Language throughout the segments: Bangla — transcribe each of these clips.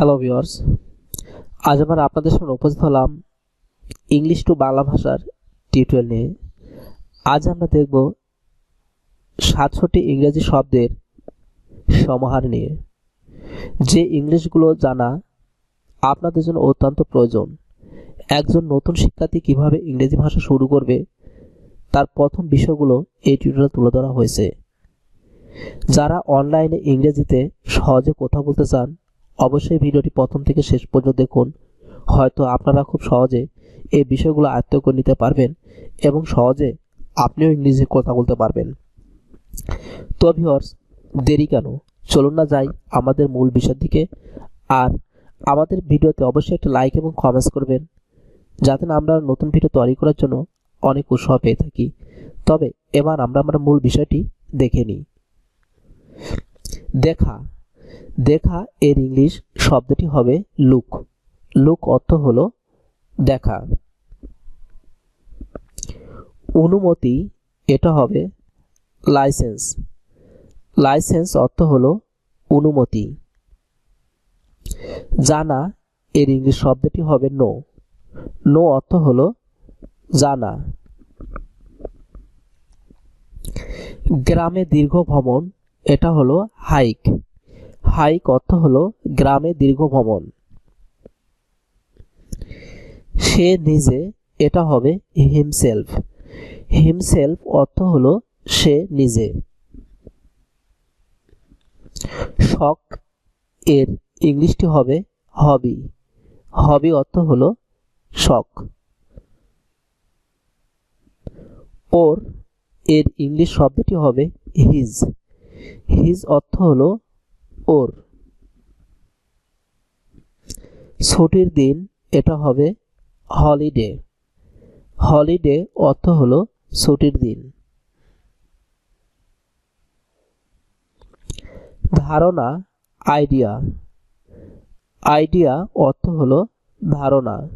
হ্যালো ভিউয়ার্স আজ আমরা আপনাদের সামনে উপস্থিত হলাম ইংলিশ টু বাংলা ভাষার টিউটোরিয়াল নিয়ে। আজ আমরা দেখব সাতষট্টি ইংরেজি শব্দের সমাহার নিয়ে। যে ইংলিশগুলো জানা আপনাদের জন্য অত্যন্ত প্রয়োজন। একজন নতুন শিক্ষার্থী কীভাবে ইংরেজি ভাষা শুরু করবে, তার প্রথম বিষয়গুলো এই টিউটোরিয়ালে তুলে ধরা হয়েছে। যারা অনলাইনে ইংরেজিতে সহজে কথা বলতে চান অবশ্যই ভিডিওটি প্রথম থেকে শেষ পর্যন্ত দেখুন। হয়তো আপনারা খুব সহজে এই বিষয়গুলো আয়ত্ত করে নিতে পারবেন এবং সহজে আপনিও ইংরেজি কথা বলতে পারবেন। তো ভিউয়ার্স দেরি কেন? চলুন না যাই আমাদের মূল বিষয়ের দিকে। আর আমাদের ভিডিওতে অবশ্যই একটা লাইক এবং কমেন্টস করবেন, যাতে না আমরা নতুন ভিডিও তৈরি করার জন্য অনেক উৎসাহ পেয়ে থাকি। তবে এবার আমরা আমরা মূল বিষয়টি দেখে নিই। দেখা দেখা এর ইংলিশ শব্দটি হবে লুক লুক অর্থ হলো দেখা। অনুমতি, এটা হবে লাইসেন্স লাইসেন্স অর্থ হল অনুমতি। জানা এর ইংলিশ শব্দটি হবে নো নো অর্থ হল জানা। গ্রামে দীর্ঘ ভ্রমণ, এটা হলো হাইক হাইক অর্থ হলো, গ্রামে দীর্ঘ ভ্রমণ। সে নিজে, এটা হবে হিমসেলফ হিমসেলফ অর্থ হলো, সে নিজে। শখ এর ইংলিশটি হবে হবি হবি অর্থ হল, শখ। ওর এর ইংলিশ শব্দটি হবে হিজ হিজ অর্থ হলো ওর। ছুটির দিন এটা হবে হলিডে হলিডে অর্থ হলো ছুটির দিন। ধারণা আইডিয়া আইডিয়া অর্থ হলো ধারণা।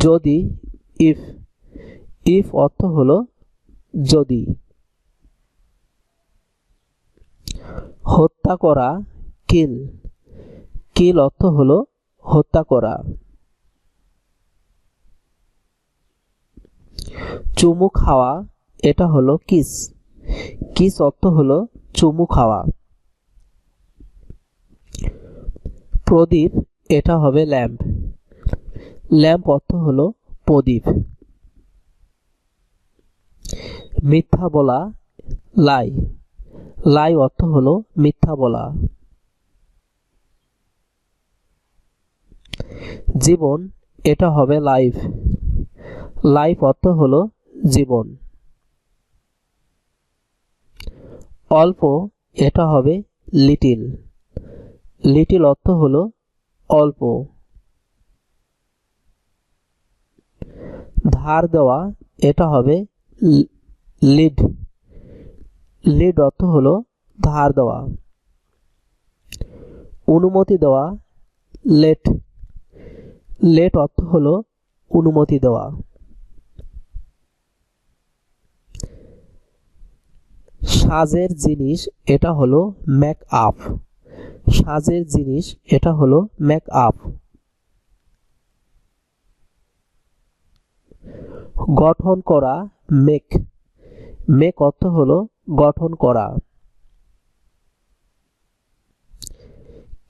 যদি ইফ ইফ অর্থ হলো যদি। হত্যা করা, কিল। কিল অর্থ হলো হত্যা করা। চুমু খাওয়া, এটা হলো কিস। কিস অর্থ হলো চুমু খাওয়া। প্রদীপ, এটা হবে ল্যাম্প। ল্যাম্প অর্থ হলো প্রদীপ। মিথ্যা বলা, লাই। লাই অর্থ হলো মিথ্যা বলা। জীবন, এটা হবে লাইফ। লাইফ অর্থ হল জীবন। অল্প, এটা হবে লিটিল। লিটিল অর্থ হল অল্প। ধার দেওয়া, এটা হবে লিড। লিড অর্থ হলো ধার দেওয়া। অনুমতি দেওয়া, লেট। লেট অর্থ হলো অনুমতি দেওয়া। সাজের জিনিস এটা হলো মেক আপ। সাজের জিনিস এটা হলো মেক আপ। গঠন করা, মেক। মেক অর্থ হলো? গঠন করা।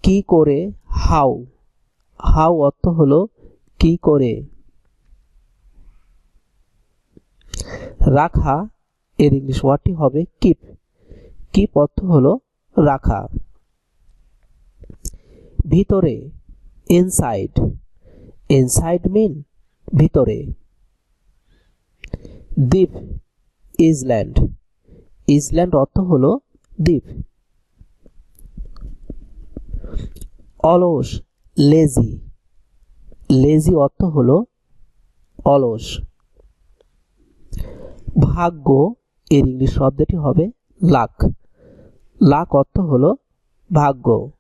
কি করে? হাউ হাউ অর্থ হলো কি করে? রাখা, এর ইংলিশ ওয়ার্ডটি হবে কিপ কিপ অর্থ হল রাখা। ভিতরে ইনসাইড ইনসাইড মিন ভিতরে। দ্বীপ ইজল্যান্ড ইজল্যান্ড অর্থ হলো দ্বীপ। অলস, লেজি। লেজি অর্থ হলো অলস। ভাগ্য, এর ইংলিশ শব্দটি হবে লাক। লাক অর্থ হলো ভাগ্য।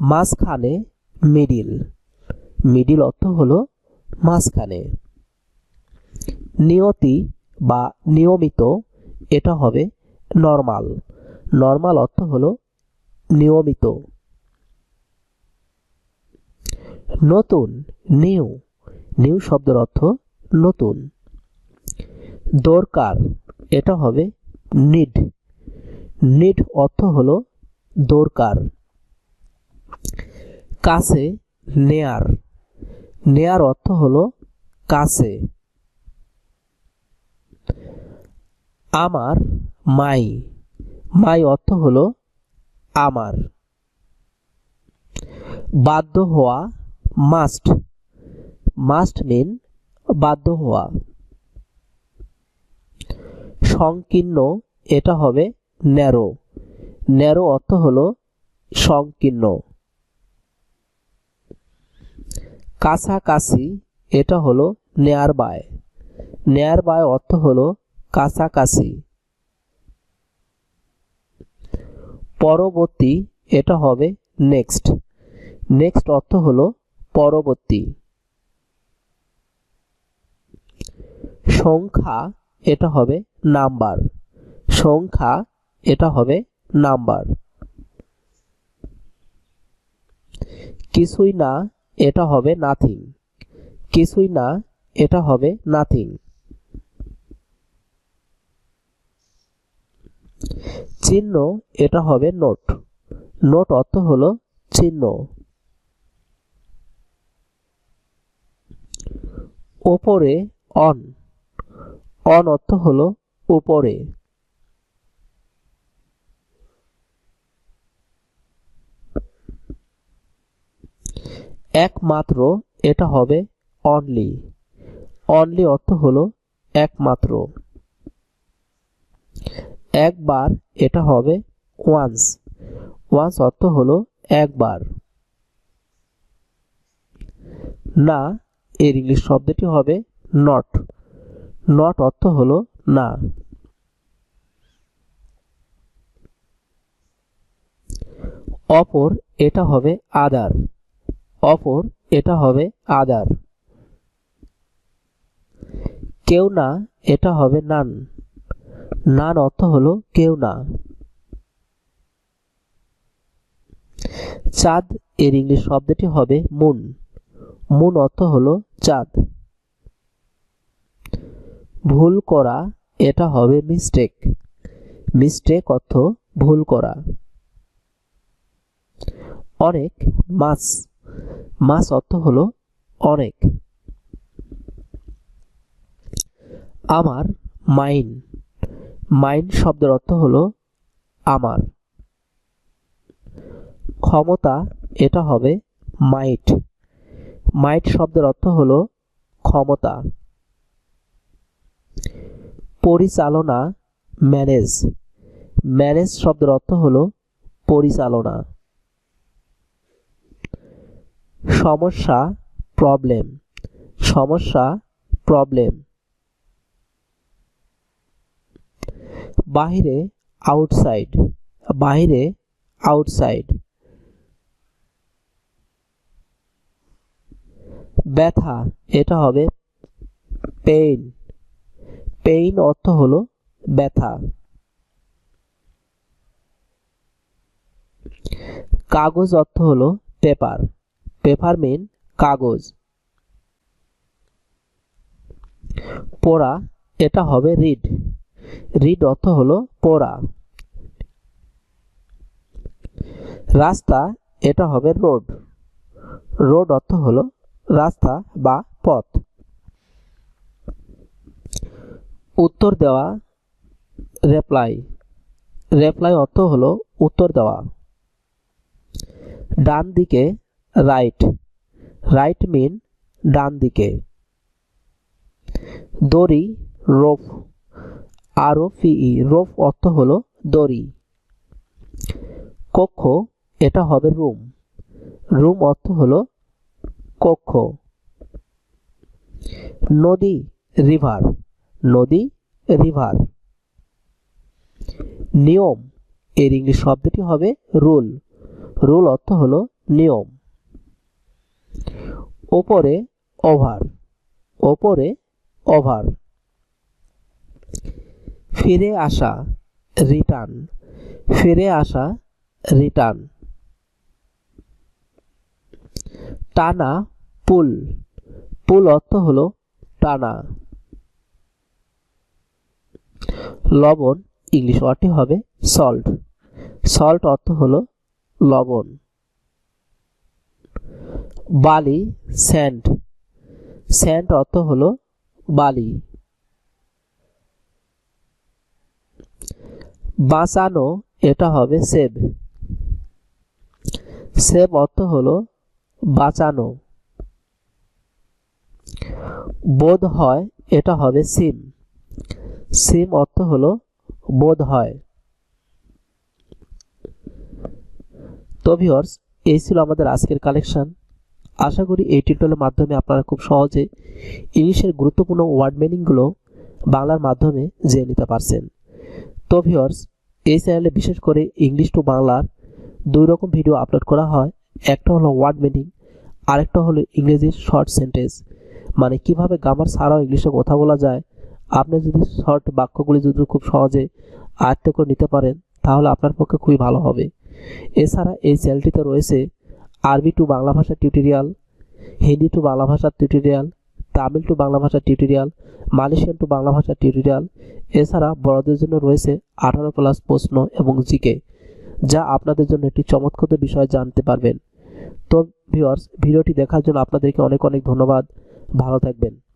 মাঝখানে মিডিল। মিডিল অর্থ হলো মাঝখানে। নিয়তি বা নিয়মিত এটা হবে নর্মাল নর্মাল অর্থ হলো নিয়মিত। নতুন নিউ নিউ শব্দের অর্থ নতুন। দরকার, এটা হবে নিড নিড অর্থ হলো দরকার। কাছে নেয়ার নেয়ার অর্থ হলো কাছে। আমার মাই। মাই অর্থ হলো আমার। বাধ্য হওয়া মাস্ট মাস্ট মিন বাধ্য হওয়া। সংকীর্ণ, এটা হবে ন্যারো ন্যারো অর্থ হলো সংকীর্ণ। কাছাকাছি, এটা হলো নেয়ার বাই নেয়ার বাই অর্থ হলো কাছাকাছি। পরবর্তী, এটা হবে নেক্সট নেক্সট অর্থ হলো পরবর্তী। সংখ্যা, এটা হবে নাম্বার সংখ্যা, এটা হবে নাম্বার কিছুই না, এটা হবে নাথিং কিছুই না, এটা হবে নাথিং চিহ্ন এটা হবে নোট। নোট অর্থ হলো চিহ্ন। ওপরে অন। অন অর্থ হলো উপরে। একমাত্র এটা হবে অনলি অনলি অর্থ হলো একমাত্র। একবার এটা হবে ওয়ান্স ওয়ান্স অর্থ হলো একবার। না, এর ইংলিশ শব্দটি হবে নট নট অর্থ হলো না। অপর এটা হবে আদার অপর এটা হবে আদার কেউ না, এটা হবে নান নান অর্থ হলো কেউ না। চাঁদ এর ইংলিশ শব্দটি হবে মুন। মুন অর্থ হলো চাঁদ। ভুল করা, এটা হবে মিস্টেক মিস্টেক অর্থ ভুল করা। অনেক মাছ মাছ অর্থ হলো অনেক। আমার, মাইন। মাইন শব্দের অর্থ হলো আমার। ক্ষমতা এটা হবে মাইট। মাইট শব্দের অর্থ হলো ক্ষমতা। পরিচালনা, ম্যানেজ। ম্যানেজ শব্দের অর্থ হলো পরিচালনা। সমস্যা, প্রবলেম। সমস্যা, প্রবলেম। বাহিরে আউটসাইড বাহিরে আউটসাইড ব্যথা, এটা হবে পেইন পেইন অর্থ হলো ব্যথা। কাগজ অর্থ হলো পেপার পেপার মিন কাগজ। পড়া, এটা হবে রিড রিড অর্থ হলো পড়া। রাস্তা, এটা হবে রোড। রোড অর্থ হলো রাস্তা বা পথ। উত্তর দেওয়া রেপ্লাই রেপ্লাই অর্থ হলো উত্তর দেওয়া। ডান দিকে রাইট রাইট মিন ডান দিকে। দড়ি রোপ আর ও ফিই রোপ অর্থ হলো দড়ি। কক্ষ, এটা হবে রুম। রুম অর্থ হলো কক্ষ। নদী, রিভার। নদী, রিভার। নিয়ম, এর ইংলিশ শব্দটি হবে রুল। রুল অর্থ হল নিয়ম। ওপরে, ওভার। ওপরে, ওভার। ফিরে আসা, রিটার্ন। ফিরে আসা, রিটার্ন। টানা, পুল। পুল অর্থ হল টানা। লবণ, ইংলিশ ওয়ার্ডটি হবে সল্ট সল্ট অর্থ হল লবণ। বালি স্যান্ড স্যান্ড অর্থ হল বালি। বাঁচানো, এটা হবে সেভ। সেভ অর্থ হলো বাঁচানো। বোধ হয় এটা হবে সিম। সিম অর্থ হলো বোধ হয়। তো ভিওর্স এই ছিল আমাদের আজকের কালেকশন আশা করি এই টিউটোরিয়ালের মাধ্যমে আপনারা খুব সহজে ইংলিশের গুরুত্বপূর্ণ ওয়ার্ড মিনিংগুলো বাংলার মাধ্যমে জেনে নিতে পারছেন। তো ভিওর্স এই চ্যানেলে বিশেষ করে ইংলিশ টু বাংলার দুই রকম ভিডিও আপলোড করা হয়। একটা হলো ওয়ার্ড মিনিং, আরেকটা হলো ইংরেজি শর্ট সেন্টেন্স। মানে কীভাবে গ্রামার ছাড়াও ইংলিশে কথা বলা যায়। আপনি যদি শর্ট বাক্যগুলি যদি খুব সহজে আয়ত্ত করে নিতে পারেন, তাহলে আপনার পক্ষে খুবই ভালো হবে। এছাড়া এই চ্যানেলটিতে রয়েছে আরবি টু বাংলা ভাষার টিউটোরিয়াল, হিন্দি টু বাংলা ভাষার টিউটোরিয়াল তামিল টু বাংলা ভাষার টিউটোরিয়াল মালয়েশিয়ান টু বাংলা ভাষার টিউটোরিয়াল এছাড়া বড়দের জন্য রয়েছে আঠারো প্লাস প্রশ্ন এবং জিকে, যা আপনাদের জন্য একটি চমৎকৃত বিষয় জানতে পারবেন। তো ভিউয়ার্স ভিডিওটি দেখার জন্য আপনাদেরকে অনেক অনেক ধন্যবাদ। ভালো থাকবেন।